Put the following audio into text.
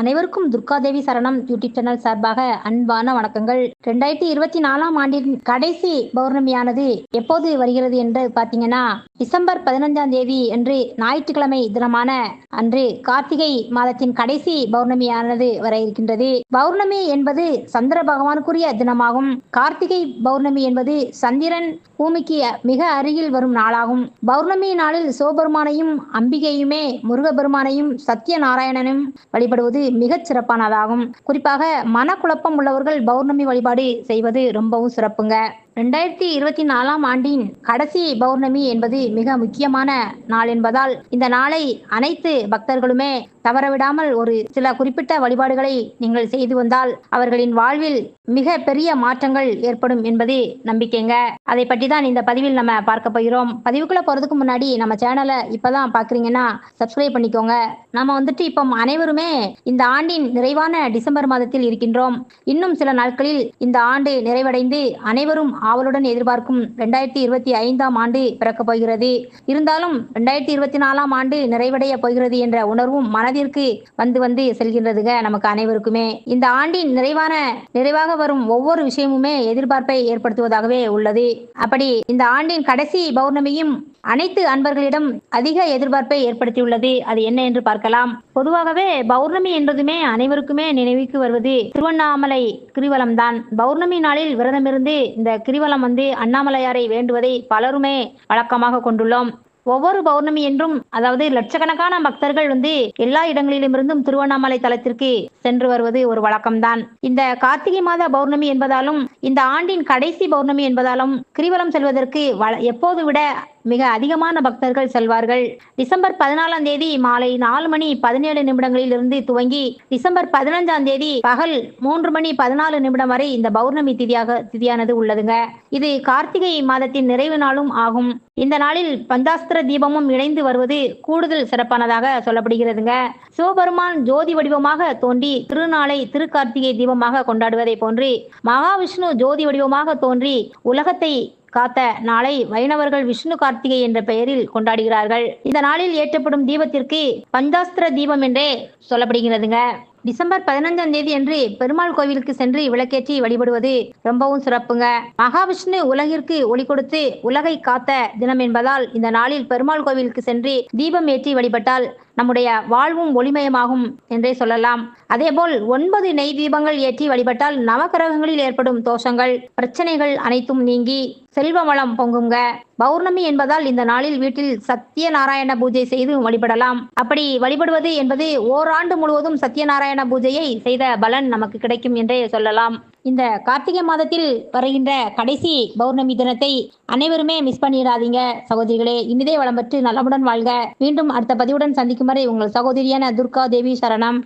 அனைவருக்கும் துர்காதேவி சரணம் YouTube channel சார்பாக அன்பான வணக்கங்கள். ரெண்டாயிரத்தி இருபத்தி நாலாம் ஆண்டின் கடைசி பௌர்ணமியானது எப்போது வருகிறது என்று பார்த்தீங்கன்னா டிசம்பர் பதினஞ்சாம் தேதி என்று ஞாயிற்றுக்கிழமை தினமான அன்று கார்த்திகை மாதத்தின் கடைசி பௌர்ணமியானது வர இருக்கின்றது. பௌர்ணமி என்பது சந்திர பகவானுக்குரிய தினமாகும். கார்த்திகை பௌர்ணமி என்பது சந்திரன் பூமிக்கு மிக அருகில் வரும் நாளாகும். பௌர்ணமி நாளில் சிவபெருமானையும் அம்பிகையுமே முருகபெருமானையும் சத்யநாராயணனும் வழிபடுவது மிகச் சிறப்பானதாகும். குறிப்பாக மனக்குழப்பம் உள்ளவர்கள் பௌர்ணமி வழிபாடு செய்வது ரொம்பவும் சிறப்புங்க. ரெண்டாயிரத்தி இருபத்தி நாலாம் ஆண்டின் கடைசி பௌர்ணமி என்பது மிக முக்கியமான நாள் என்பதால் இந்த நாளை அனைத்து பக்தர்களுமே தவறவிடாமல் ஒரு சில குறிப்பிட்ட வழிபாடுகளை நீங்கள் செய்து வந்தால் அவர்களின் வாழ்வில் மிக பெரிய மாற்றங்கள் ஏற்படும் என்பது நம்பிக்கைங்க. அதை பற்றி தான் இந்த பதிவில் நம்ம பார்க்க போகிறோம். பதிவுக்குள்ள போறதுக்கு முன்னாடி நம்ம சேனலை இப்பதான் பாக்குறீங்கன்னா சப்ஸ்கிரைப் பண்ணிக்கோங்க. நம்ம வந்துட்டு இப்போ அனைவருமே இந்த ஆண்டின் நிறைவான டிசம்பர் மாதத்தில் இருக்கின்றோம். இன்னும் சில நாட்களில் இந்த ஆண்டு நிறைவடைந்து அனைவரும் ஆவலுடன் எதிர்பார்க்கும் ரெண்டாயிரத்தி இருபத்தி ஐந்தாம் ஆண்டு பிறக்கப் போகிறது. இருந்தாலும் ரெண்டாயிரத்தி இருபத்தி நாலாம் ஆண்டு நிறைவடைய போகிறது என்ற உணர்வும் மனதிற்கு வந்து வந்து செல்கின்றதுங்க நமக்கு அனைவருக்குமே. இந்த ஆண்டின் நிறைவான நிறைவாக வரும் ஒவ்வொரு விஷயமுமே எதிர்பார்ப்பை ஏற்படுத்துவதாகவே உள்ளது. அப்படி இந்த ஆண்டின் கடைசி பௌர்ணமியும் அனைத்து அன்பர்களிடம் அதிக எதிர்பார்ப்பை ஏற்படுத்தியுள்ளது. அது என்ன என்று பார்க்கலாம். பொதுவாகவே பௌர்ணமி என்பதுமே அனைவருக்குமே நினைவுக்கு வருவது திருவண்ணாமலை கிரிவலம் தான் பௌர்ணமி நாளில் விரதமிருந்து இந்த கிரிவலம் வந்து அண்ணாமலையாரை வேண்டுவதை பலருமே வழக்கமாக கொண்டுள்ளோம். ஒவ்வொரு பௌர்ணமி என்றும் அதாவது லட்சக்கணக்கான பக்தர்கள் வந்து எல்லா இடங்களிலுமிருந்தும் திருவண்ணாமலை தலத்திற்கு சென்று வருவது ஒரு வழக்கம்தான். இந்த கார்த்திகை மாத பௌர்ணமி என்பதாலும் இந்த ஆண்டின் கடைசி பௌர்ணமி என்பதாலும் கிரிவலம் செல்வதற்கு வள எப்போது விட மிக அதிகமான பக்தர்கள் செல்வார்கள். டிசம்பர் பதினாலாம் தேதி மாலை நாலு மணி பதினேழு நிமிடங்களில் இருந்து துவங்கி டிசம்பர் பதினஞ்சாம் தேதி பகல் மூன்று மணி பதினாலு நிமிடம் வரை இந்த பௌர்ணமி திதியாக திதியானது உள்ளதுங்க. இது கார்த்திகை மாதத்தின் நிறைவு நாளும் ஆகும். இந்த நாளில் பஞ்சாஸ்திர தீபமும் இணைந்து வருவது கூடுதல் சிறப்பானதாக சொல்லப்படுகிறதுங்க. சிவபெருமான் ஜோதி வடிவமாக தோன்றி திருநாளை திருக்கார்த்திகை தீபமாக கொண்டாடுவதை போன்று மகாவிஷ்ணு ஜோதி வடிவமாக தோன்றி உலகத்தை காத்த நாளை வைணவர்கள் விஷ்ணு கார்த்திகை என்ற பெயரில் கொண்டாடுகிறார்கள். இந்த நாளில் ஏற்றப்படும் தீபத்திற்கு பஞ்சாஸ்திர தீபம் என்றே சொல்லப்படுகிறதுங்க. டிசம்பர் பதினஞ்சாம் தேதி அன்று பெருமாள் கோவிலுக்கு சென்று விளக்கேற்றி வழிபடுவது ரொம்பவும் சிறப்புங்க. மகாவிஷ்ணு உலகிற்கு ஒளி கொடுத்து உலகை காத்த தினம் என்பதால் இந்த நாளில் பெருமாள் கோவிலுக்கு சென்று தீபம் ஏற்றி வழிபட்டால் நம்முடைய வாழ்வும் ஒளிமயமாகும் என்றே சொல்லலாம். அதேபோல் ஒன்பது நெய் தீபங்கள் ஏற்றி வழிபட்டால் நவகிரகங்களில் ஏற்படும் தோஷங்கள் பிரச்சனைகள் அனைத்தும் நீங்கி செல்வ வளம் பொங்குங்க. பௌர்ணமி என்பதால் இந்த நாளில் வீட்டில் சத்யநாராயண பூஜை செய்து வழிபடலாம். அப்படி வழிபடுவது என்பது ஓராண்டு முழுவதும் சத்யநாராயண பூஜையை செய்த பலன் நமக்கு கிடைக்கும் என்றே சொல்லலாம். இந்த கார்த்திகை மாதத்தில் வருகின்ற கடைசி பௌர்ணமி தினத்தை அனைவருமே மிஸ் பண்ணிடாதீங்க. சகோதரிகளே இனிதே வளம் பெற்று நலமுடன் வாழ்க. மீண்டும் அடுத்த பதிவுடன் சந்திக்கும் வரை உங்கள் சகோதரியான துர்கா தேவி சரணம்.